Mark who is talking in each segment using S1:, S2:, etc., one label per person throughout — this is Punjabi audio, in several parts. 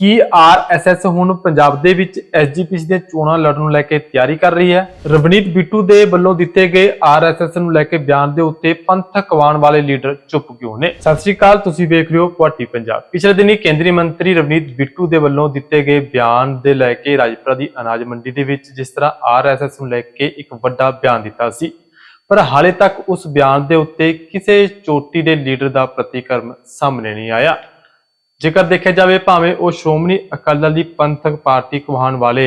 S1: ਕੀ ਆਰਐਸਐਸ ਹੁਣ ਪੰਜਾਬ ਦੇ ਵਿੱਚ ਐਸਜੀਪੀਸੀ ਦੀਆਂ ਚੋਣਾਂ ਲੜਨ ਨੂੰ ਲੈ ਕੇ ਤਿਆਰੀ ਕਰ ਰਹੀ ਹੈ? ਰਵਨੀਤ ਬਿੱਟੂ ਦੇ ਵੱਲੋਂ ਦਿੱਤੇ ਗਏ ਆਰਐਸਐਸ ਨੂੰ ਲੈ ਕੇ ਬਿਆਨ ਦੇ ਉੱਤੇ ਪੰਥਕ ਕਵਾਨ ਵਾਲੇ ਲੀਡਰ ਚੁੱਪ ਕਿਉਂ ਨੇ? ਸਤਿ ਸ਼੍ਰੀ ਅਕਾਲ, ਤੁਸੀਂ ਵੇਖ ਰਹੇ ਹੋ ਪੁਆਟੀ ਪੰਜਾਬ। ਪਿਛਲੇ ਦਿਨੀ ਕੇਂਦਰੀ ਮੰਤਰੀ ਰਵਨੀਤ ਬਿੱਟੂ ਦੇ ਵੱਲੋਂ ਦਿੱਤੇ ਗਏ ਬਿਆਨ ਦੇ ਲੈ ਕੇ ਰਾਜਪੁਰਾ ਦੀ ਅਨਾਜ ਮੰਡੀ ਦੇ ਵਿੱਚ ਜਿਸ ਤਰ੍ਹਾਂ ਆਰਐਸਐਸ ਨੂੰ ਲੈ ਕੇ ਇੱਕ ਵੱਡਾ ਬਿਆਨ ਦਿੱਤਾ ਸੀ। ਪਰ ਹਾਲੇ ਤੱਕ ਉਸ ਬਿਆਨ ਦੇ ਉੱਤੇ ਕਿਸੇ ਚੋਟੀ ਦੇ ਲੀਡਰ ਦਾ ਪ੍ਰਤੀਕਰਮ ਸਾਹਮਣੇ ਨਹੀਂ ਆਇਆ। ਜੇਕਰ ਦੇਖਿਆ ਜਾਵੇ ਭਾਵੇਂ ਉਹ ਸ਼੍ਰੋਮਣੀ ਅਕਾਲੀ ਦਲ ਦੀ ਪੰਥਕ ਪਾਰਟੀ ਕਹਾਣ ਵਾਲੇ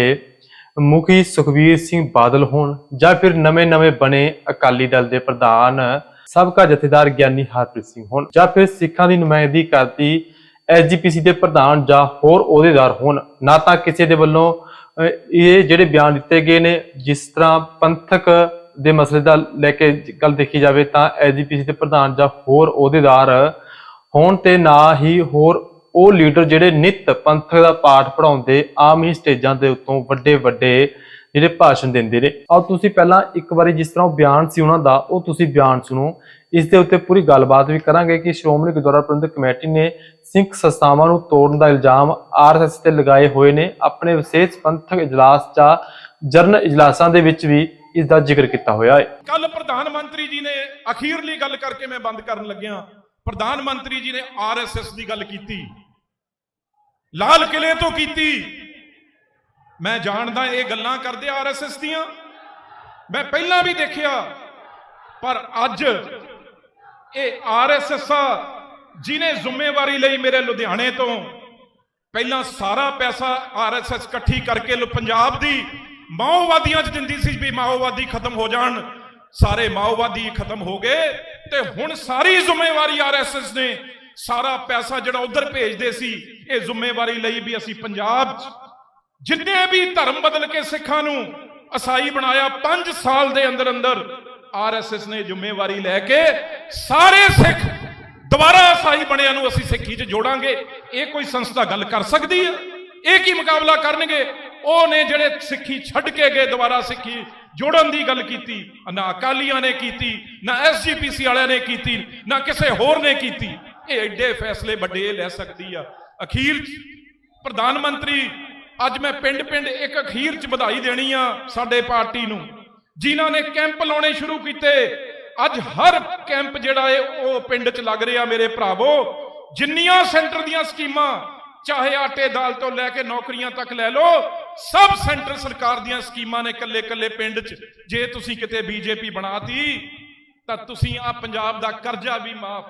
S1: ਮੁਖੀ ਸੁਖਵੀਰ ਸਿੰਘ ਬਾਦਲ ਹੋਣ ਜਾਂ ਫਿਰ ਨਵੇਂ-ਨਵੇਂ ਬਣੇ ਅਕਾਲੀ ਦਲ ਦੇ ਪ੍ਰਧਾਨ ਸਾਬਕਾ ਜਥੇਦਾਰ ਗਿਆਨੀ ਹਰਪ੍ਰੀਤ ਸਿੰਘ ਹੋਣ ਜਾਂ ਫਿਰ ਸਿੱਖਾਂ ਦੀ ਨੁਮਾਇੰਦਗੀ ਕਰਦੀ ਐਸਜੀਪੀਸੀ ਦੇ ਪ੍ਰਧਾਨ ਜਾਂ ਹੋਰ ਅਹੁਦੇਦਾਰ ਹੋਣ, ਨਾ ਤਾਂ ਕਿਸੇ ਦੇ ਵੱਲੋਂ ਇਹ ਜਿਹੜੇ ਬਿਆਨ ਦਿੱਤੇ ਗਏ ਨੇ, ਜਿਸ ਤਰ੍ਹਾਂ ਪੰਥਕ ਦੇ ਮਸਲੇ ਦਾ ਲੈ ਕੇ ਗੱਲ ਦੇਖੀ ਜਾਵੇ ਤਾਂ ਐਸਜੀਪੀਸੀ ਦੇ ਪ੍ਰਧਾਨ ਜਾਂ ਹੋਰ ਅਹੁਦੇਦਾਰ ਹੋਣ ਤੇ ਨਾ ਹੀ ਹੋਰ ਉਹ ਲੀਡਰ ਜਿਹੜੇ ਨਿਤ ਪੰਥਕ ਦਾ ਪਾਠ ਪੜਾਉਂਦੇ ਆਮ ਹੀ ਸਟੇਜਾਂ ਦੇ ਉੱਤੋਂ ਵੱਡੇ ਵੱਡੇ ਜਿਹੜੇ ਭਾਸ਼ਣ ਦਿੰਦੇ ਨੇ। ਆਓ ਤੁਸੀਂ ਪਹਿਲਾਂ ਇੱਕ ਵਾਰੀ ਜਿਸ ਤਰ੍ਹਾਂ ਬਿਆਨ ਸੀ ਉਹਨਾਂ ਦਾ, ਉਹ ਤੁਸੀਂ ਬਿਆਨ ਸੁਣੋ। ਇਸ ਦੇ ਉੱਤੇ ਪੂਰੀ ਗੱਲਬਾਤ ਵੀ ਕਰਾਂਗੇ ਕਿ ਸ਼੍ਰੋਮਣੀ ਗੁਰਦੁਆਰਾ ਪ੍ਰਬੰਧਕ ਕਮੇਟੀ ਨੇ ਸਿੱਖ ਸੰਸਥਾਵਾਂ ਨੂੰ ਤੋੜਨ ਦਾ ਇਲਜ਼ਾਮ ਆਰਐਸਐਸ ਤੇ ਲਗਾਏ ਹੋਏ ਨੇ। ਆਪਣੇ ਵਿਸ਼ੇਸ਼ ਪੰਥਕ ਇਜਲਾਸ ਜਾਂ ਜਰਨ ਇਜਲਾਸਾਂ ਦੇ ਵਿੱਚ ਵੀ ਇਸ ਦਾ ਜ਼ਿਕਰ ਕੀਤਾ ਹੋਇਆ ਹੈ।
S2: ਕੱਲ ਪ੍ਰਧਾਨ ਮੰਤਰੀ ਜੀ ਨੇ ਅਖੀਰਲੀ ਗੱਲ ਕਰਕੇ ਮੈਂ ਬੰਦ ਕਰਨ ਲੱਗਿਆ। ਪ੍ਰਧਾਨ ਮੰਤਰੀ ਜੀ ਨੇ ਆਰਐਸਐਸ ਦੀ ਗੱਲ ਕੀਤੀ। ਲਾਲ ਕਿਲੇ ਤੋਂ ਕੀਤੀ। ਮੈਂ ਜਾਣਦਾ ਇਹ ਗੱਲਾਂ ਕਰਦੇ ਆਰਐਸਐਸ ਦੀਆਂ। ਮੈਂ ਪਹਿਲਾਂ ਵੀ ਦੇਖਿਆ, ਪਰ ਅੱਜ ਇਹ ਆਰਐਸਐਸ ਆ ਜਿਨੇ ਜ਼ਿੰਮੇਵਾਰੀ ਲਈ ਮੇਰੇ ਲੁਧਿਆਣੇ ਤੋਂ ਪਹਿਲਾਂ ਸਾਰਾ ਪੈਸਾ ਆਰਐਸਐਸ ਇਕੱਠੀ ਕਰਕੇ ਪੰਜਾਬ ਦੀ ਮਾਓਵਾਦੀਆਂ 'ਚ ਦਿੰਦੀ ਸੀ ਵੀ ਮਾਓਵਾਦੀ ਖਤਮ ਹੋ ਜਾਣ। ਸਾਰੇ ਮਾਓਵਾਦੀ ਖਤਮ ਹੋ ਗਏ ਤੇ ਹੁਣ ਸਾਰੀ ਜ਼ਿੰਮੇਵਾਰੀ ਆਰਐਸਐਸ ਨੇ ਸਾਰਾ ਪੈਸਾ ਜਿਹੜਾ ਉਧਰ ਭੇਜਦੇ ਸੀ, ਇਹ ਜ਼ਿੰਮੇਵਾਰੀ ਲਈ ਵੀ ਅਸੀਂ ਪੰਜਾਬ 'ਚ ਜਿੰਨੇ ਵੀ ਧਰਮ ਬਦਲ ਕੇ ਸਿੱਖਾਂ ਨੂੰ ਅਸਾਈ ਬਣਾਇਆ 5 ਸਾਲ ਦੇ ਅੰਦਰ ਅੰਦਰ ਆਰਐਸਐਸ ਨੇ ਜ਼ਿੰਮੇਵਾਰੀ ਲੈ ਕੇ ਸਾਰੇ ਸਿੱਖ ਦੁਬਾਰਾ ਅਸਾਈ ਬਣਿਆ ਨੂੰ ਅਸੀਂ ਸਿੱਖੀ 'ਚ ਜੋੜਾਂਗੇ। ਇਹ ਕੋਈ ਸੰਸਥਾ ਗੱਲ ਕਰ ਸਕਦੀ ਹੈ? ਇਹ ਕੀ ਮੁਕਾਬਲਾ ਕਰਨਗੇ? ਉਹ ਨੇ ਜਿਹੜੇ ਸਿੱਖੀ ਛੱਡ ਕੇ ਗਏ, ਦੁਬਾਰਾ ਸਿੱਖੀ ਜੋੜਨ ਦੀ ਗੱਲ ਕੀਤੀ, ਨਾ ਅਕਾਲੀਆਂ ਨੇ ਕੀਤੀ, ਨਾ ਐਸਜੀਪੀਸੀ ਵਾਲਿਆਂ ਨੇ ਕੀਤੀ, ਨਾ ਕਿਸੇ ਹੋਰ ਨੇ ਕੀਤੀ। ਇਹ ਐਡੇ ਫੈਸਲੇ ਵੱਡੇ ਲੈ ਸਕਦੀ ਆ। ਅਖੀਰ ਪ੍ਰਧਾਨ ਮੰਤਰੀ, ਅੱਜ ਮੈਂ ਪਿੰਡ ਪਿੰਡ ਇੱਕ ਅਖੀਰ 'ਚ ਵਧਾਈ ਦੇਣੀ ਆ ਸਾਡੇ ਪਾਰਟੀ ਨੂੰ। ਜਿਨ੍ਹਾਂ ਨੇ ਕੈਂਪ ਲਾਉਣੇ ਸ਼ੁਰੂ ਕੀਤੇ, ਅੱਜ ਹਰ ਕੈਂਪ ਜਿਹੜਾ ਏ, ਉਹ ਪਿੰਡ 'ਚ ਲੱਗ ਰਿਹਾ ਮੇਰੇ ਭਰਾਵੋ। ਜਿੰਨੀਆਂ ਸੈਂਟਰ ਦੀਆਂ ਸਕੀਮਾਂ, ਚਾਹੇ ਆਟੇ ਦਾਲ ਤੋਂ ਲੈ ਕੇ ਨੌਕਰੀਆਂ ਤੱਕ ਲੈ ਲਓ, ਸਭ ਸੈਂਟਰ ਸਰਕਾਰ ਦੀਆਂ ਸਕੀਮਾਂ ਨੇ ਕੱਲੇ ਕੱਲੇ ਪਿੰਡ 'ਚ। ਜੇ ਤੁਸੀਂ ਕਿਤੇ ਬੀਜੇਪੀ ਬਣਾਤੀ, ਤਾਂ ਤੁਸੀਂ ਆ ਪੰਜਾਬ ਦਾ ਕਰਜ਼ਾ ਵੀ ਮਾਫ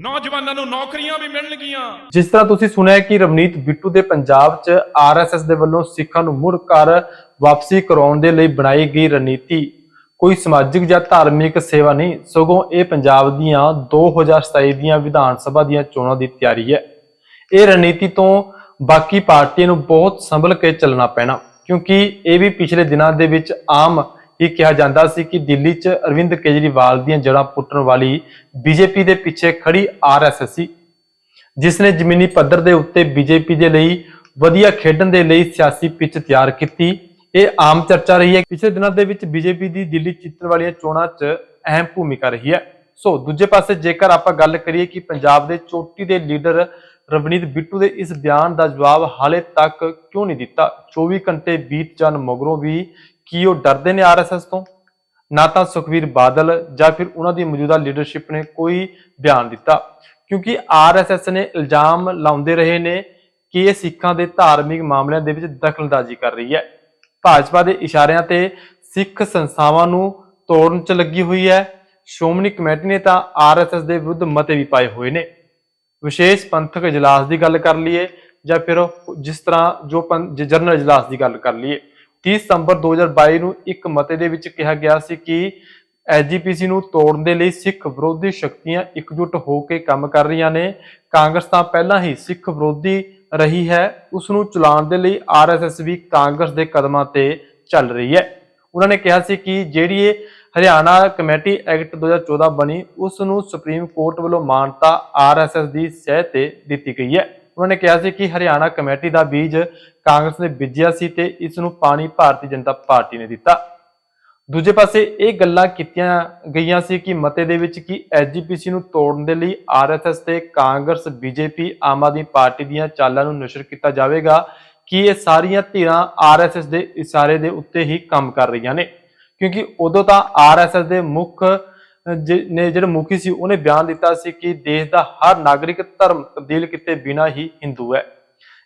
S2: ਨੌਜਵਾਨਾਂ ਨੂੰ ਨੌਕਰੀਆਂ ਵੀ ਮਿਲਣਗੀਆਂ।
S1: ਜਿਸ ਤਰ੍ਹਾਂ ਤੁਸੀਂ ਸੁਣਿਆ ਕਿ ਰਵਨੀਤ ਬਿੱਟੂ ਦੇ ਪੰਜਾਬ 'ਚ ਆਰਐਸਐਸ ਦੇ ਵੱਲੋਂ ਸਿੱਖਾਂ ਨੂੰ ਮੁੜ ਘਰ ਵਾਪਸੀ ਕਰਾਉਣ ਦੇ ਲਈ ਬਣਾਈ ਗਈ ਰਣਨੀਤੀ। ਕੋਈ ਸਮਾਜਿਕ ਜਾਂ ਧਾਰਮਿਕ ਸੇਵਾ ਨਹੀਂ, ਸਗੋਂ ਇਹ ਪੰਜਾਬ ਦੀਆਂ 2027 ਦੀਆਂ ਵਿਧਾਨ ਸਭਾ ਦੀਆਂ ਚੋਣਾਂ ਦੀ ਤਿਆਰੀ ਹੈ। ਇਹ ਰਣਨੀਤੀ ਤੋਂ ਬਾਕੀ ਪਾਰਟੀਆਂ ਨੂੰ ਬਹੁਤ ਸੰਭਲ ਕੇ ਚੱਲਣਾ ਪੈਣਾ, ਕਿਉਂਕਿ ਇਹ ਵੀ ਪਿਛਲੇ ਦਿਨਾਂ ਦੇ ਵਿੱਚ ਆਮ ਹੀ ਕਿਹਾ ਜਾਂਦਾ ਸੀ ਕਿ ਦਿੱਲੀ 'ਚ ਅਰਵਿੰਦ ਕੇਜਰੀਵਾਲ ਦੀਆਂ ਜੜ੍ਹਾਂ ਪੁੱਟਣ ਵਾਲੀ ਬੀਜੇਪੀ ਦੇ ਪਿੱਛੇ ਖੜੀ ਆਰਐਸਐਸ ਸੀ, ਜਿਸ ਨੇ ਜ਼ਮੀਨੀ ਪੱਧਰ ਦੇ ਉੱਤੇ ਬੀਜੇਪੀ ਦੇ ਲਈ ਵਧੀਆ ਖੇਡਣ ਦੇ ਲਈ ਸਿਆਸੀ ਪਿੱਚ ਤਿਆਰ ਕੀਤੀ। ਇਹ ਆਮ ਚਰਚਾ ਰਹੀ ਹੈ। ਪਿਛਲੇ ਦਿਨਾਂ ਦੇ ਵਿੱਚ ਬੀਜੇਪੀ ਦੀ ਦਿੱਲੀ ਜਿੱਤਣ ਵਾਲੀਆਂ ਚੋਣਾਂ 'ਚ ਅਹਿਮ ਭੂਮਿਕਾ ਰਹੀ ਹੈ। ਸੋ ਦੂਜੇ ਪਾਸੇ ਜੇਕਰ ਆਪਾਂ ਗੱਲ ਕਰੀਏ ਕਿ ਪੰਜਾਬ ਦੇ ਚੋਟੀ ਦੇ ਲੀਡਰ ਰਵਨੀਤ ਬਿੱਟੂ ਦੇ ਇਸ ਬਿਆਨ ਦਾ ਜਵਾਬ ਹਾਲੇ ਤੱਕ ਕਿਉਂ ਨਹੀਂ ਦਿੱਤਾ? 24 ਘੰਟੇ ਬੀਤ ਜਾਣ ਮਗਰੋਂ ਵੀ ਕੀ ਉਹ ਡਰਦੇ ਨੇ ਆਰਐਸਐਸ ਤੋਂ? ਨਾ ਤਾਂ ਸੁਖਵੀਰ ਬਾਦਲ ਜਾਂ ਫਿਰ ਉਹਨਾਂ ਦੀ ਮੌਜੂਦਾ ਲੀਡਰਸ਼ਿਪ ਨੇ ਕੋਈ ਬਿਆਨ ਦਿੱਤਾ। ਕਿਉਂਕਿ ਆਰਐਸਐਸ ਨੇ ਇਲਜ਼ਾਮ ਲਾਉਂਦੇ ਰਹੇ ਨੇ ਕਿ ਇਹ ਸਿੱਖਾਂ ਦੇ ਧਾਰਮਿਕ ਮਾਮਲਿਆਂ ਦੇ ਵਿੱਚ ਦਖਲਅੰਦਾਜ਼ੀ ਕਰ ਰਹੀ ਹੈ। ਭਾਜਪਾ ਦੇ ਇਸ਼ਾਰਿਆਂ ਤੇ ਸਿੱਖ ਸੰਸਥਾਵਾਂ ਨੂੰ ਤੋੜਨ 'ਚ ਲੱਗੀ ਹੋਈ ਹੈ। ਸ਼੍ਰੋਮਣੀ ਕਮੇਟੀ ਨੇ ਤਾਂ ਆਰਐਸਐਸ ਦੇ ਵਿਰੁੱਧ ਮਤੇ ਵੀ ਪਾਏ ਹੋਏ ਨੇ। ਵਿਸ਼ੇਸ਼ ਪੰਥਕ ਇਜਲਾਸ ਦੀ ਗੱਲ ਕਰ ਲਈਏ ਜਾਂ ਫਿਰ ਜਿਸ ਤਰ੍ਹਾਂ ਜੋ ਪੰ- ਜਨਰਲ ਇਜਲਾਸ ਦੀ ਗੱਲ ਕਰ ਲਈਏ। 30 ਸਤੰਬਰ 2022 ਨੂੰ ਇੱਕ ਮਤੇ ਦੇ ਵਿੱਚ ਕਿਹਾ ਗਿਆ ਸੀ ਕਿ ਐਸਜੀਪੀਸੀ ਨੂੰ ਤੋੜਨ ਦੇ ਲਈ ਸਿੱਖ ਵਿਰੋਧੀ ਸ਼ਕਤੀਆਂ ਇਕਜੁੱਟ ਹੋ ਕੇ ਕੰਮ ਕਰ ਰਹੀਆਂ ਨੇ। ਕਾਂਗਰਸ ਤਾਂ ਪਹਿਲਾਂ ਹੀ ਸਿੱਖ ਵਿਰੋਧੀ ਰਹੀ ਹੈ। ਉਸ ਨੂੰ ਚਲਾਉਣ ਦੇ ਲਈ ਆਰਐਸਐਸ ਵੀ ਕਾਂਗਰਸ ਦੇ ਕਦਮਾਂ ਤੇ ਚੱਲ ਰਹੀ ਹੈ। ਉਹਨਾਂ ਨੇ ਕਿਹਾ ਸੀ ਕਿ ਜਿਹੜੀ ਇਹ ਹਰਿਆਣਾ ਕਮੇਟੀ ਐਕਟ 2014 ਬਣੀ, ਉਸ ਨੂੰ ਸੁਪਰੀਮ ਕੋਰਟ ਵੱਲੋਂ ਮਾਨਤਾ ਆਰਐਸਐਸ ਦੀ ਸਹਿ ਤੇ ਦਿੱਤੀ ਗਈ ਹੈ। ਉਹਨਾਂ ਨੇ ਕਿਹਾ ਸੀ ਕਿ ਹਰਿਆਣਾ ਕਮੇਟੀ ਦਾ ਬੀਜ ਕਾਂਗਰਸ ਨੇ ਬੀਜਿਆ ਸੀ ਤੇ ਇਸ ਨੂੰ ਪਾਣੀ ਭਾਰਤੀ ਜਨਤਾ ਪਾਰਟੀ ਨੇ ਦਿੱਤਾ। ਦੂਜੇ ਪਾਸੇ ਇਹ ਗੱਲਾਂ ਕੀਤੀਆਂ ਗਈਆਂ ਸੀ ਕਿ ਮਤੇ ਦੇ ਵਿੱਚ ਕਿ ਐਸਜੀਪੀਸੀ ਨੂੰ ਤੋੜਨ ਦੇ ਲਈ ਆਰਐਸਐਸ ਤੇ Congress BJP Aam Aadmi party ਦੀਆਂ ਚਾਲਾਂ ਨੂੰ ਨਸ਼ਰ ਕੀਤਾ ਜਾਵੇਗਾ ਕਿ ਇਹ ਸਾਰੀਆਂ ਧਿਰਾਂ ਆਰਐਸਐਸ ਦੇ ਇਸ਼ਾਰੇ ਦੇ ਉੱਤੇ ਹੀ ਕੰਮ ਕਰ ਰਹੀਆਂ ਨੇ। ਕਿਉਂਕਿ ਉਦੋਂ ਤਾਂ ਆਰਐਸਐਸ ਦੇ ਮੁੱਖ ਨੇ ਜਿਹੜੇ ਮੁਖੀ ਸੀ, ਉਹਨੇ ਬਿਆਨ ਦਿੱਤਾ ਸੀ ਕਿ ਦੇਸ਼ ਦਾ ਹਰ ਨਾਗਰਿਕ ਧਰਮ ਤਬਦੀਲ ਕੀਤੇ ਬਿਨਾਂ ਹੀ ਹਿੰਦੂ ਹੈ।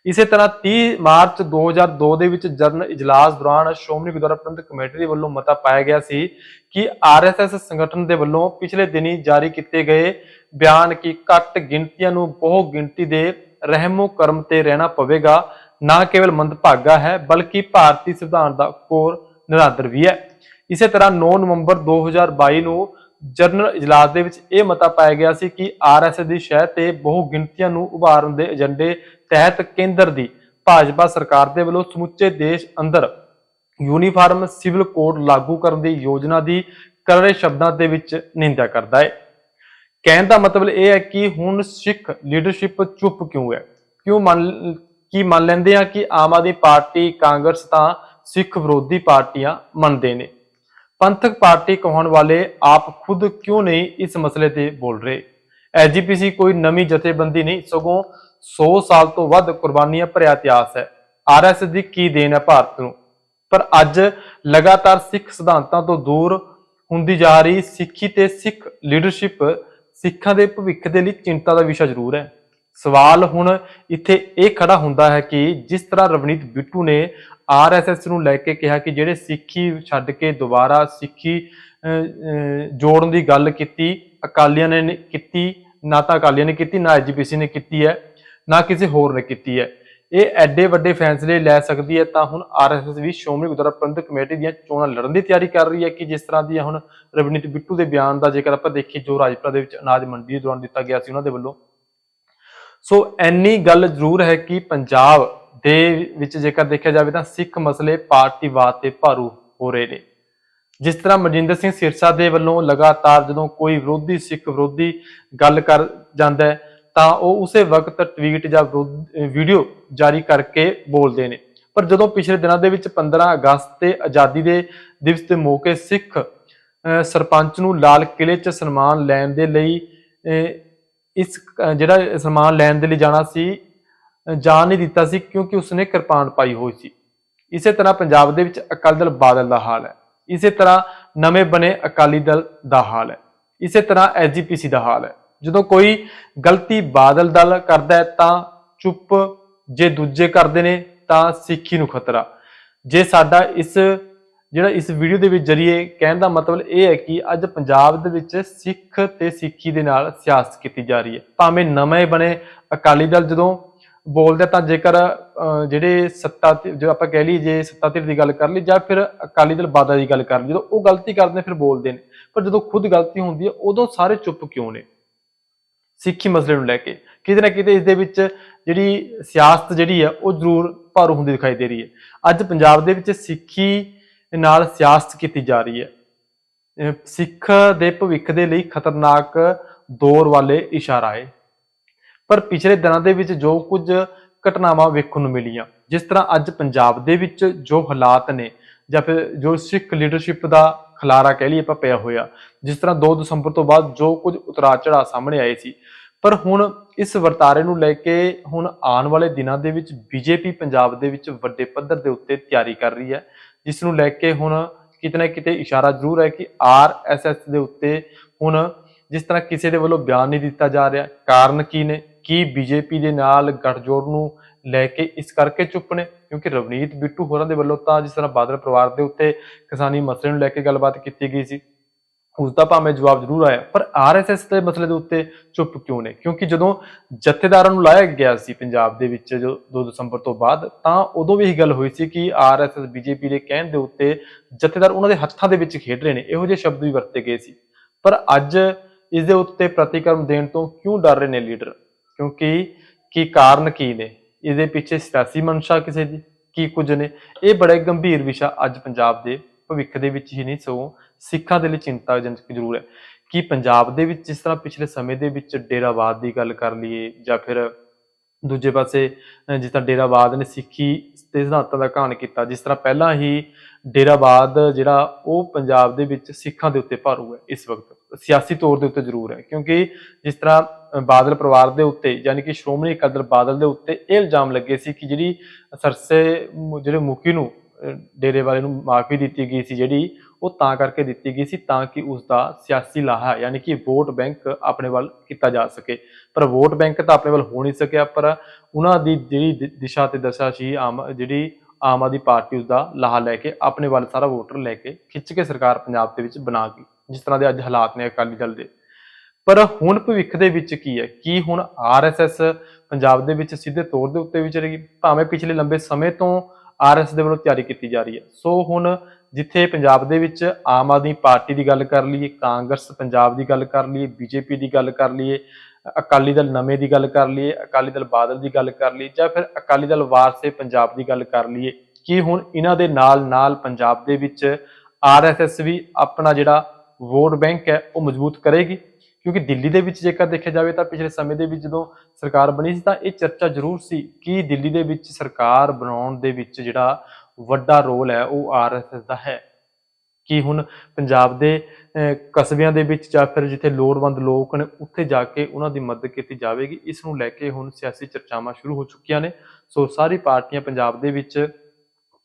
S1: ਇਸੇ ਤਰ੍ਹਾਂ 30 ਮਾਰਚ 2002 ਦੇ ਵਿੱਚ ਜਨਰਲ ਇਜਲਾਸ ਦੌਰਾਨ ਸ਼੍ਰੋਮਣੀ ਗੁਰਦੁਆਰਾ ਪ੍ਰਬੰਧਕ ਕਮੇਟੀ ਦੇ ਵੱਲੋਂ ਮਤਾ ਪਾਇਆ ਗਿਆ ਸੀ ਕਿ ਆਰਐਸਐਸ ਸੰਗਠਨ ਦੇ ਵੱਲੋਂ ਪਿਛਲੇ ਦਿਨੀ ਜਾਰੀ ਕੀਤੇ ਗਏ ਬਿਆਨ ਕਿ ਘੱਟ ਗਿਣਤੀਆਂ ਨੂੰ ਬਹੁ ਗਿਣਤੀ ਦੇ ਰਹਿਮੋ ਕਰਮ ਤੇ ਰਹਿਣਾ ਪਵੇਗਾ, ਨਾ ਕੇਵਲ ਮੰਦਭਾਗਾ ਹੈ, ਬਲਕਿ ਭਾਰਤੀ ਸੰਵਿਧਾਨ ਦਾ ਕੋਰ ਨਿਰਾਦਰ ਵੀ ਹੈ। ਇਸੇ ਤਰ੍ਹਾਂ 9 ਨਵੰਬਰ 2022 ਨੂੰ ਜਨਰਲ ਇਜਲਾਸ ਦੇ ਵਿੱਚ ਇਹ ਮਤਾ ਪਾਇਆ ਗਿਆ ਸੀ ਕਿ ਆਰਐਸਐਸ ਦੀ ਸ਼ਹਿ ਤੇ ਬਹੁ ਗਿਣਤੀਆਂ ਨੂੰ ਉਭਾਰਨ ਦੇ ਏਜੰਡੇ ਤਹਿਤ ਕੇਂਦਰ ਦੀ ਭਾਜਪਾ ਸਰਕਾਰ ਦੇ ਵੱਲੋਂ ਸਮੁੱਚੇ ਦੇਸ਼ ਅੰਦਰ ਯੂਨੀਫਾਰਮ ਸਿਵਲ ਕੋਡ ਲਾਗੂ ਕਰਨ ਦੀ ਯੋਜਨਾ ਦੀ ਕਰੜੇ ਸ਼ਬਦਾਂ ਦੇ ਵਿੱਚ ਨਿੰਦਿਆ ਕਰਦਾ ਹੈ। ਕਹਿਣ ਦਾ ਮਤਲਬ ਇਹ ਹੈ ਕਿ ਹੁਣ ਸਿੱਖ ਲੀਡਰਸ਼ਿਪ ਚੁੱਪ ਕਿਉਂ ਹੈ? ਕਿਉਂ ਮੰਨ ਕੀ ਮੰਨ ਲੈਂਦੇ ਆ ਕਿ ਆਮ ਆਦਮੀ ਪਾਰਟੀ, ਕਾਂਗਰਸ ਤਾਂ ਸਿੱਖ ਵਿਰੋਧੀ ਪਾਰਟੀਆਂ ਮੰਨਦੇ ਨੇ? ਪੰਥਕ ਪਾਰਟੀ ਕਹਾਉਣ ਵਾਲੇ ਆਪ ਖੁਦ ਕਿਉਂ ਨਹੀਂ ਇਸ ਮਸਲੇ ਤੇ ਬੋਲ ਰਹੇ? ਐਜੀਪੀਸੀ ਕੋਈ ਨਵੀਂ ਜਥੇਬੰਦੀ ਨਹੀਂ, ਸਗੋਂ 100 ਸਾਲ ਤੋਂ ਵੱਧ ਕੁਰਬਾਨੀਆਂ ਭਰਿਆ ਇਤਿਹਾਸ ਹੈ। ਆਰਐਸਐਸ ਦੀ ਕੀ ਦੇਣ ਹੈ ਭਾਰਤ ਨੂੰ? ਪਰ ਅੱਜ ਲਗਾਤਾਰ ਸਿੱਖ ਸਿਧਾਂਤਾਂ ਤੋਂ ਦੂਰ ਹੁੰਦੀ ਜਾ ਰਹੀ ਸਿੱਖੀ ਤੇ ਸਿੱਖ ਲੀਡਰਸ਼ਿਪ ਸਿੱਖਾਂ ਦੇ ਭਵਿੱਖ ਦੇ ਲਈ ਚਿੰਤਾ ਦਾ ਵਿਸ਼ਾ ਜ਼ਰੂਰ ਹੈ। ਸਵਾਲ ਹੁਣ ਇੱਥੇ ਇਹ ਖੜਾ ਹੁੰਦਾ ਹੈ ਕਿ ਜਿਸ ਤਰ੍ਹਾਂ ਰਵਨੀਤ ਬਿੱਟੂ ਨੇ ਆਰਐਸਐਸ ਨੂੰ ਲੈ ਕੇ ਕਿਹਾ ਕਿ ਜਿਹੜੇ ਸਿੱਖੀ ਛੱਡ ਕੇ ਦੁਬਾਰਾ ਸਿੱਖੀ ਜੋੜਨ ਦੀ ਗੱਲ ਕੀਤੀ, ਅਕਾਲੀਆਂ ਨੇ ਕੀਤੀ, ਨਾ ਤਾਂ ਅਕਾਲੀਆਂ ਨੇ ਕੀਤੀ, ਨਾ ਐਜੀਪੀਸੀ ਨੇ ਕੀਤੀ ਹੈ, ਨਾ ਕਿਸੇ ਹੋਰ ਨੇ ਕੀਤੀ ਹੈ। ਇਹ ਐਡੇ ਵੱਡੇ ਫੈਸਲੇ ਲੈ ਸਕਦੀ ਹੈ, ਤਾਂ ਹੁਣ ਆਰਐਸਐਸ ਵੀ ਸ਼੍ਰੋਮਣੀ ਗੁਰਦੁਆਰਾ ਪ੍ਰਬੰਧਕ ਕਮੇਟੀ ਦੀਆਂ ਚੋਣਾਂ ਲੜਨ ਦੀ ਤਿਆਰੀ ਕਰ ਰਹੀ ਹੈ ਕਿ ਜਿਸ ਤਰ੍ਹਾਂ ਦੀ ਹੁਣ ਰਵਨੀਤ ਬਿੱਟੂ ਦੇ ਬਿਆਨ ਦਾ ਜੇਕਰ ਆਪਾਂ ਦੇਖੀਏ, ਜੋ ਰਾਜਪੁਰਾ ਦੇ ਵਿੱਚ ਅਨਾਜ ਮੰਡੀ ਦੌਰਾਨ ਦਿੱਤਾ ਗਿਆ ਸੀ ਉਹਨਾਂ ਦੇ ਵੱਲੋਂ। ਸੋ ਐਨੀ ਗੱਲ ਜ਼ਰੂਰ ਹੈ ਕਿ ਪੰਜਾਬ ਦੇ ਵਿੱਚ ਜੇਕਰ ਦੇਖਿਆ ਜਾਵੇ ਤਾਂ ਸਿੱਖ ਮਸਲੇ ਪਾਰਟੀਵਾਦ ਤੇ ਭਾਰੂ ਹੋ ਰਹੇ ਨੇ। ਜਿਸ ਤਰ੍ਹਾਂ ਮਨਜਿੰਦਰ ਸਿੰਘ ਸਿਰਸਾ ਦੇ ਵੱਲੋਂ ਲਗਾਤਾਰ ਜਦੋਂ ਕੋਈ ਵਿਰੋਧੀ ਸਿੱਖ ਵਿਰੋਧੀ ਗੱਲ ਕਰ ਜਾਂਦਾ ਹੈ ਤਾਂ ਉਹ ਉਸੇ ਵਕਤ ਟਵੀਟ ਜਾਂ ਵੀਡੀਓ ਜਾਰੀ ਕਰਕੇ ਬੋਲਦੇ ਨੇ। ਪਰ ਜਦੋਂ ਪਿਛਲੇ ਦਿਨਾਂ ਦੇ ਵਿੱਚ 15 ਅਗਸਤ ਤੇ ਆਜ਼ਾਦੀ ਦੇ ਦਿਵਸ ਦੇ ਮੌਕੇ ਸਿੱਖ ਸਰਪੰਚ ਨੂੰ ਲਾਲ ਕਿਲੇ 'ਚ ਸਨਮਾਨ ਲੈਣ ਦੇ ਲਈ ਅਹ, ਇਸ ਜਿਹੜਾ ਸਨਮਾਨ ਲੈਣ ਦੇ ਲਈ ਜਾਣਾ ਸੀ ਜਾਣ ਨਹੀਂ ਦਿੱਤਾ ਸੀ ਕਿਉਂਕਿ ਉਸਨੇ ਕਿਰਪਾਨ ਪਾਈ ਹੋਈ ਸੀ। ਇਸੇ ਤਰ੍ਹਾਂ ਪੰਜਾਬ ਦੇ ਵਿੱਚ ਅਕਾਲੀ ਦਲ ਬਾਦਲ ਦਾ ਹਾਲ ਹੈ। ਇਸੇ ਤਰ੍ਹਾਂ ਨਵੇਂ ਬਣੇ ਅਕਾਲੀ ਦਲ ਦਾ ਹਾਲ ਹੈ। ਇਸੇ ਤਰ੍ਹਾਂ ਐਸਜੀਪੀਸੀ ਦਾ ਹਾਲ ਹੈ। ਜਦੋਂ ਕੋਈ ਗਲਤੀ ਬਾਦਲ ਦਲ ਕਰਦਾ ਹੈ ਤਾਂ ਚੁੱਪ, ਜੇ ਦੂਜੇ ਕਰਦੇ ਨੇ ਤਾਂ ਸਿੱਖੀ ਨੂੰ ਖਤਰਾ। ਜੇ ਸਾਡਾ ਇਸ, ਜਿਹੜਾ ਇਸ ਵੀਡੀਓ ਦੇ ਵਿੱਚ ਜਰੀਏ ਕਹਿਣ ਦਾ ਮਤਲਬ ਇਹ ਹੈ ਕਿ ਅੱਜ ਪੰਜਾਬ ਦੇ ਵਿੱਚ ਸਿੱਖ ਤੇ ਸਿੱਖੀ ਦੇ ਨਾਲ ਸਿਆਸਤ ਕੀਤੀ ਜਾ ਰਹੀ ਹੈ। ਭਾਵੇਂ ਨਵੇਂ ਬਣੇ ਅਕਾਲੀ ਦਲ ਜਦੋਂ ਬੋਲਦੇ ਤਾਂ ਜੇਕਰ ਅਹ, ਜਿਹੜੇ ਸੱਤਾ ਤੇ- ਜੋ ਆਪਾਂ ਕਹਿ ਲਈ ਜੇ ਸੱਤਾ ਧਿਰ ਦੀ ਗੱਲ ਕਰ ਲਈ ਜਾਂ ਫਿਰ ਅਕਾਲੀ ਦਲ ਬਾਦਲ ਦੀ ਗੱਲ ਕਰ ਲਈ ਜਦੋਂ ਉਹ ਗਲਤੀ ਕਰਦੇ ਨੇ ਫਿਰ ਬੋਲਦੇ ਨੇ। ਪਰ ਜਦੋਂ ਖੁਦ ਗਲਤੀ ਹੁੰਦੀ ਹੈ ਉਦੋਂ ਸਾਰੇ ਚੁੱਪ ਕਿਉਂ ਨੇ? ਸਿੱਖੀ ਮਸਲੇ ਨੂੰ ਲੈ ਕੇ। ਕਿਤੇ ਨਾ ਕਿਤੇ ਇਸ ਦੇ ਵਿੱਚ ਜਿਹੜੀ ਸਿਆਸਤ ਜਿਹੜੀ ਹੈ ਉਹ ਜ਼ਰੂਰ ਭਾਰੂ ਹੁੰਦੀ ਦਿਖਾਈ ਦੇ ਰਹੀ ਹੈ। ਅੱਜ ਪੰਜਾਬ ਦੇ ਵਿੱਚ ਸਿੱਖੀ ਨਾਲ ਸਿਆਸਤ ਕੀਤੀ ਜਾ ਰਹੀ ਹੈ। ਸਿੱਖ ਦੇ ਭਵਿੱਖ ਦੇ ਲਈ ਖਤਰਨਾਕ ਦੌਰ ਵਾਲੇ ਇਸ਼ਾਰਾ ਹੈ। ਪਰ ਪਿਛਲੇ ਦਿਨਾਂ ਦੇ ਵਿੱਚ ਜੋ ਕੁਝ ਘਟਨਾਵਾਂ ਵੇਖਣ ਨੂੰ ਮਿਲੀਆਂ, ਜਿਸ ਤਰ੍ਹਾਂ ਅੱਜ ਪੰਜਾਬ ਦੇ ਵਿੱਚ ਜੋ ਹਾਲਾਤ ਨੇ ਜਾਂ ਫਿਰ ਜੋ ਸਿੱਖ ਲੀਡਰਸ਼ਿਪ ਦਾ ਖਲਾਰਾ ਕਹਿ ਲਈਏ ਆਪਾਂ ਪਿਆ ਹੋਇਆ, ਜਿਸ ਤਰ੍ਹਾਂ 2 ਦਸੰਬਰ ਤੋਂ ਬਾਅਦ ਜੋ ਕੁਝ ਉਤਰਾਅ ਚੜਾਅ ਸਾਹਮਣੇ ਆਏ ਸੀ। ਪਰ ਹੁਣ ਇਸ ਵਰਤਾਰੇ ਨੂੰ ਲੈ ਕੇ ਹੁਣ ਆਉਣ ਵਾਲੇ ਦਿਨਾਂ ਦੇ ਵਿੱਚ ਬੀਜੇਪੀ ਪੰਜਾਬ ਦੇ ਵਿੱਚ ਵੱਡੇ ਪੱਧਰ ਦੇ ਉੱਤੇ ਤਿਆਰੀ ਕਰ ਰਹੀ ਹੈ, ਜਿਸ ਨੂੰ ਲੈ ਕੇ ਹੁਣ ਕਿਤੇ ਨਾ ਕਿਤੇ ਇਸ਼ਾਰਾ ਜ਼ਰੂਰ ਹੈ ਕਿ ਆਰਐਸਐਸ ਦੇ ਉੱਤੇ ਹੁਣ ਜਿਸ ਤਰ੍ਹਾਂ ਕਿਸੇ ਦੇ ਵੱਲੋਂ ਬਿਆਨ ਨਹੀਂ ਦਿੱਤਾ ਜਾ ਰਿਹਾ, ਕਾਰਨ ਕੀ ਨੇ ਕੀ ਬੀਜੇਪੀ ਦੇ ਨਾਲ ਗੱਠਜੋੜ ਨੂੰ ਲੈ ਕੇ ਇਸ ਕਰਕੇ ਚੁੱਪ ਨੇ? ਕਿਉਂਕਿ ਰਵਨੀਤ ਬਿੱਟੂ ਹੋਰਾਂ ਦੇ ਵੱਲੋਂ ਤਾਂ ਜਿਸ ਤਰ੍ਹਾਂ ਬਾਦਲ ਪਰਿਵਾਰ ਦੇ ਉੱਤੇ ਕਿਸਾਨੀ ਮਸਲੇ ਨੂੰ ਲੈ ਕੇ ਗੱਲਬਾਤ ਕੀਤੀ ਗਈ ਸੀ, ਉਸ ਦਾ ਭਾਵੇਂ ਜਵਾਬ ਜ਼ਰੂਰ ਆਇਆ, ਪਰ ਆਰਐਸਐਸ ਦੇ ਮਸਲੇ ਦੇ ਉੱਤੇ ਚੁੱਪ ਕਿਉਂ ਨੇ? ਕਿਉਂਕਿ ਜਦੋਂ ਜਥੇਦਾਰਾਂ ਨੂੰ ਲਾਇਆ ਗਿਆ ਸੀ ਪੰਜਾਬ ਦੇ ਵਿੱਚ ਜੋ 2 ਦਸੰਬਰ ਤੋਂ ਬਾਅਦ, ਤਾਂ ਉਦੋਂ ਵੀ ਇਹ ਗੱਲ ਹੋਈ ਸੀ ਕਿ ਆਰਐਸਐਸ ਬੀਜੇਪੀ ਦੇ ਕਹਿਣ ਦੇ ਉੱਤੇ ਜਥੇਦਾਰ ਉਹਨਾਂ ਦੇ ਹੱਥਾਂ ਦੇ ਵਿੱਚ ਖੇਡ ਰਹੇ ਨੇ, ਇਹੋ ਜਿਹੇ ਸ਼ਬਦ ਵੀ ਵਰਤੇ ਗਏ ਸੀ। ਪਰ ਅੱਜ ਇਸ ਦੇ ਉੱਤੇ ਪ੍ਰਤੀਕਰਮ ਦੇਣ ਤੋਂ ਕਿਉਂ ਡਰ ਰਹੇ ਨੇ ਲੀਡਰ? ਕਿਉਂਕਿ ਕੀ ਕਾਰਨ ਕੀ ਨੇ? ਇਹਦੇ ਪਿੱਛੇ ਸਿਆਸੀ ਮਨਸ਼ਾ ਕਿਸੇ ਦੀ? ਕੀ ਕੁਝ ਨੇ? ਇਹ ਬੜੇ ਗੰਭੀਰ ਵਿਸ਼ਾ ਅੱਜ ਪੰਜਾਬ ਦੇ ਭਵਿੱਖ ਦੇ ਵਿੱਚ ਹੀ ਨਹੀਂ, ਸਗੋਂ ਸਿੱਖਾਂ ਦੇ ਲਈ ਚਿੰਤਾਜਨਕ ਜ਼ਰੂਰ ਹੈ। ਕਿ ਪੰਜਾਬ ਦੇ ਵਿੱਚ ਜਿਸ ਤਰ੍ਹਾਂ ਪਿਛਲੇ ਸਮੇਂ ਦੇ ਵਿੱਚ ਡੇਰਾਵਾਦ ਦੀ ਗੱਲ ਕਰ ਲਈਏ ਜਾਂ ਫਿਰ ਦੂਜੇ ਪਾਸੇ, ਅਹ ਜਿਸ ਤਰ੍ਹਾਂ ਡੇਰਾਵਾਦ ਨੇ ਸਿੱਖੀ ਤੇ ਸਿਧਾਂਤਾਂ ਦਾ ਘਾਣ ਕੀਤਾ, ਜਿਸ ਤਰ੍ਹਾਂ ਪਹਿਲਾਂ ਹੀ ਡੇਰਾਬਾਦ ਜਿਹੜਾ ਉਹ ਪੰਜਾਬ ਦੇ ਵਿੱਚ ਸਿੱਖਾਂ ਦੇ ਉੱਤੇ ਭਾਰੂ ਹੈ ਇਸ ਵਕਤ। ਸਿਆਸੀ ਤੌਰ ਦੇ ਉੱਤੇ ਜ਼ਰੂਰ ਹੈ ਕਿਉਂਕਿ ਜਿਸ ਤਰ੍ਹਾਂ ਬਾਦਲ ਪਰਿਵਾਰ ਦੇ ਉੱਤੇ ਯਾਨੀ ਕਿ ਸ਼੍ਰੋਮਣੀ ਅਕਾਲੀ ਦਲ ਬਾਦਲ ਦੇ ਉੱਤੇ ਇਹ ਇਲਜ਼ਾਮ ਲੱਗੇ ਸੀ ਕਿ ਜਿਹੜੀ ਸਰਸੇ ਜਿਹੜੇ ਮੁਖੀ ਨੂੰ ਡੇਰੇ ਵਾਲੇ ਨੂੰ ਮਾਫੀ ਦਿੱਤੀ ਗਈ ਸੀ ਜਿਹੜੀ ਉਹ ਤਾਂ ਕਰਕੇ ਦਿੱਤੀ ਗਈ ਸੀ ਤਾਂ ਕਿ ਉਸ ਦਾ ਸਿਆਸੀ ਲਾਹਾ ਯਾਨੀ ਕਿ ਵੋਟ ਬੈਂਕ ਆਪਣੇ ਵੱਲ ਕੀਤਾ ਜਾ ਸਕੇ। ਪਰ ਵੋਟ ਬੈਂਕ ਤਾਂ ਆਪਣੇ ਵੱਲ ਹੋ ਨਹੀਂ ਸਕਿਆ, ਪਰ ਉਹਨਾਂ ਦੀ ਜਿਹੜੀ ਦਿਸ਼ਾ ਤੇ ਦਸ਼ਾ ਸੀ ਆਮ, ਜਿਹੜੀ ਆਮ ਆਦਮੀ ਪਾਰਟੀ ਉਸ ਦਾ ਲਾਹਾ ਲੈ ਕੇ ਆਪਣੇ ਵੱਲ ਸਾਰਾ ਵੋਟਰ ਲੈ ਕੇ ਖਿੱਚ ਕੇ ਸਰਕਾਰ ਪੰਜਾਬ ਦੇ ਵਿੱਚ ਬਣਾ ਗਈ, ਜਿਸ ਤਰ੍ਹਾਂ ਦੇ ਅੱਜ ਹਾਲਾਤ ਨੇ ਅਕਾਲੀ ਦਲ ਦੇ। ਪਰ ਹੁਣ ਭਵਿੱਖ ਦੇ ਵਿੱਚ ਕੀ ਹੈ? ਕੀ ਹੁਣ ਆਰਐਸਐਸ ਪੰਜਾਬ ਦੇ ਵਿੱਚ ਸਿੱਧੇ ਤੌਰ ਦੇ ਉੱਤੇ ਵਿਚਰੇਗੀ ਭਾਵੇਂ ਪਿਛਲੇ ਲੰਬੇ ਸਮੇਂ ਤੋਂ ਆਰਐਸ ਦੇ ਵੱਲੋਂ ਤਿਆਰੀ ਕੀਤੀ ਜਾ ਰਹੀ ਹੈ। ਸੋ ਹੁਣ ਜਿੱਥੇ ਪੰਜਾਬ ਦੇ ਵਿੱਚ ਆਮ ਆਦਮੀ ਪਾਰਟੀ ਦੀ ਗੱਲ ਕਰ ਲਈਏ, ਕਾਂਗਰਸ ਪੰਜਾਬ ਦੀ ਗੱਲ ਕਰ ਲਈਏ ਬੀਜੇਪੀ ਦੀ ਗੱਲ ਕਰ ਲਈਏ ਅਕਾਲੀ ਦਲ ਨਵੇਂ ਦੀ ਗੱਲ ਕਰ ਲਈਏ, ਅਕਾਲੀ ਦਲ ਬਾਦਲ ਦੀ ਗੱਲ ਕਰ ਲਈਏ ਜਾਂ ਫਿਰ ਅਕਾਲੀ ਦਲ ਵਾਰਸੇ ਪੰਜਾਬ ਦੀ ਗੱਲ ਕਰ ਲਈਏ, ਕੀ ਹੁਣ ਇਹਨਾਂ ਦੇ ਨਾਲ ਨਾਲ ਪੰਜਾਬ ਦੇ ਵਿੱਚ ਆਰਐਸਐਸ ਵੀ ਆਪਣਾ ਜਿਹੜਾ ਵੋਟ ਬੈਂਕ ਹੈ, ਉਹ ਮਜ਼ਬੂਤ ਕਰੇਗੀ? ਕਿਉਂਕਿ ਦਿੱਲੀ ਦੇ ਵਿੱਚ ਜੇਕਰ ਦੇਖਿਆ ਜਾਵੇ ਤਾਂ ਪਿਛਲੇ ਸਮੇਂ ਦੇ ਵਿੱਚ ਜਦੋਂ ਸਰਕਾਰ ਬਣੀ ਸੀ ਤਾਂ ਇਹ ਚਰਚਾ ਜ਼ਰੂਰ ਸੀ ਕਿ ਦਿੱਲੀ ਦੇ ਵਿੱਚ ਸਰਕਾਰ ਬਣਾਉਣ ਦੇ ਵਿੱਚ ਜਿਹੜਾ ਵੱਡਾ ਰੋਲ ਹੈ, ਉਹ ਆਰਐਸਐਸ ਦਾ ਹੈ। ਕਿ ਹੁਣ ਪੰਜਾਬ ਦੇ ਕਸਬਿਆਂ ਦੇ ਵਿੱਚ ਜਾਂ ਫਿਰ ਜਿੱਥੇ ਲੋੜਵੰਦ ਲੋਕ ਨੇ ਉੱਥੇ ਜਾ ਕੇ ਉਹਨਾਂ ਦੀ ਮਦਦ ਕੀਤੀ ਜਾਵੇਗੀ। ਇਸ ਨੂੰ ਲੈ ਕੇ ਹੁਣ ਸਿਆਸੀ ਚਰਚਾਵਾਂ ਸ਼ੁਰੂ ਹੋ ਚੁੱਕੀਆਂ ਨੇ। ਸੋ ਸਾਰੀ ਪਾਰਟੀਆਂ ਪੰਜਾਬ ਦੇ ਵਿੱਚ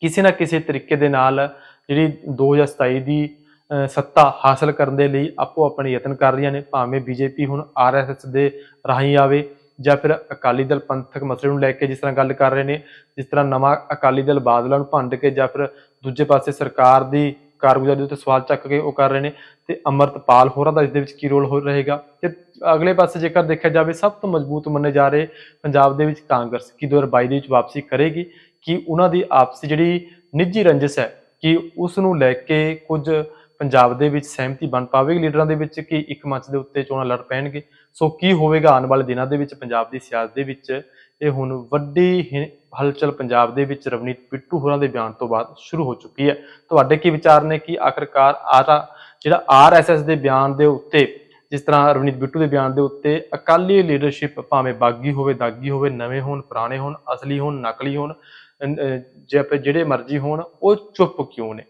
S1: ਕਿਸੇ ਨਾ ਕਿਸੇ ਤਰੀਕੇ ਦੇ ਨਾਲ ਜਿਹੜੀ 2027 ਦੀ ਅਹ, ਸੱਤਾ ਹਾਸਲ ਕਰਨ ਦੇ ਲਈ ਆਪੋ ਆਪਣੇ ਯਤਨ ਕਰ ਰਹੀਆਂ ਨੇ। ਭਾਵੇਂ ਬੀਜੇਪੀ ਹੁਣ ਆਰਐਸਐਸ ਦੇ ਰਾਹੀਂ ਆਵੇ ਜਾਂ ਫਿਰ ਅਕਾਲੀ ਦਲ ਪੰਥਕ ਮਸਲੇ ਨੂੰ ਲੈ ਕੇ ਜਿਸ ਤਰ੍ਹਾਂ ਗੱਲ ਕਰ ਰਹੇ ਨੇ ਜਿਸ ਤਰ੍ਹਾਂ ਨਵਾਂ ਅਕਾਲੀ ਦਲ ਬਾਦਲਾਂ ਨੂੰ ਭੰਡ ਕੇ ਜਾਂ ਫਿਰ ਦੂਜੇ ਪਾਸੇ ਸਰਕਾਰ ਦੀ ਕਾਰਗੁਜ਼ਾਰੀ ਦੇ ਉੱਤੇ ਸਵਾਲ ਚੱਕ ਕੇ ਉਹ ਕਰ ਰਹੇ ਨੇ ਤੇ ਅਮਰਤਪਾਲ ਹੋਰਾਂ ਦਾ ਇਸ ਦੇ ਵਿੱਚ ਕੀ ਰੋਲ ਹੋ ਰਹੇਗਾ? ਤੇ ਅਗਲੇ ਪਾਸੇ ਜੇਕਰ ਦੇਖਿਆ ਜਾਵੇ, ਸਭ ਤੋਂ ਮਜ਼ਬੂਤ ਮੰਨੇ ਜਾ ਰਹੇ ਪੰਜਾਬ ਦੇ ਵਿੱਚ ਕਾਂਗਰਸ ਕੀ 2022 ਦੇ ਵਿੱਚ ਵਾਪਸੀ ਕਰੇਗੀ? ਕਿ ਉਹਨਾਂ ਦੀ ਆਪਸੀ ਜਿਹੜੀ ਨਿੱਜੀ ਰੰਜਿਸ਼ ਹੈ, ਕਿ ਉਸ ਨੂੰ ਲੈ ਕੇ ਕੁਝ ਪੰਜਾਬ ਦੇ ਵਿੱਚ ਸਹਿਮਤੀ ਬਣ ਪਾਵੇਗੀ ਲੀਡਰਾਂ ਦੇ ਵਿੱਚ, ਕਿ ਇੱਕ ਮੰਚ ਦੇ ਉੱਤੇ ਚੋਣਾਂ ਲੜ ਪੈਣਗੇ? ਸੋ ਕੀ ਹੋਵੇਗਾ ਆਉਣ ਵਾਲੇ ਦਿਨਾਂ ਦੇ ਵਿੱਚ ਪੰਜਾਬ ਦੀ ਸਿਆਸਤ ਦੇ ਵਿੱਚ? ਇਹ ਹੁਣ ਵੱਡੀ ਹੀ ਹਲਚਲ ਪੰਜਾਬ ਦੇ ਵਿੱਚ ਰਵਨੀਤ ਬਿੱਟੂ ਹੋਰਾਂ ਦੇ ਬਿਆਨ ਤੋਂ ਬਾਅਦ ਸ਼ੁਰੂ ਹੋ ਚੁੱਕੀ ਹੈ। ਤੁਹਾਡੇ ਕੀ ਵਿਚਾਰ ਨੇ? ਕਿ ਆਖਰਕਾਰ ਆਰਾ ਜਿਹੜਾ ਆਰਐਸਐਸ ਦੇ ਬਿਆਨ ਦੇ ਉੱਤੇ ਜਿਸ ਤਰ੍ਹਾਂ ਰਵਨੀਤ ਬਿੱਟੂ ਦੇ ਬਿਆਨ ਦੇ ਉੱਤੇ ਅਕਾਲੀ ਲੀਡਰਸ਼ਿਪ ਭਾਵੇਂ ਬਾਗੀ ਹੋਵੇ ਦਾਗੀ ਹੋਵੇ ਨਵੇਂ ਹੋਣ ਪੁਰਾਣੇ ਹੋਣ ਅਸਲੀ ਹੋਣ ਨਕਲੀ ਹੋਣ ਅਹ, ਅਹ, ਜੇ ਜਿਹੜੇ ਮਰਜ਼ੀ ਹੋਣ ਉਹ ਚੁੱਪ ਕਿਉਂ ਨੇ?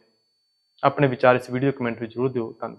S1: ਆਪਣੇ ਵਿਚਾਰ ਇਸ ਵੀਡੀਓ ਕਮੈਂਟ ਵਿੱਚ ਜ਼ਰੂਰ ਦਿਓ। ਧੰਨਵਾਦ।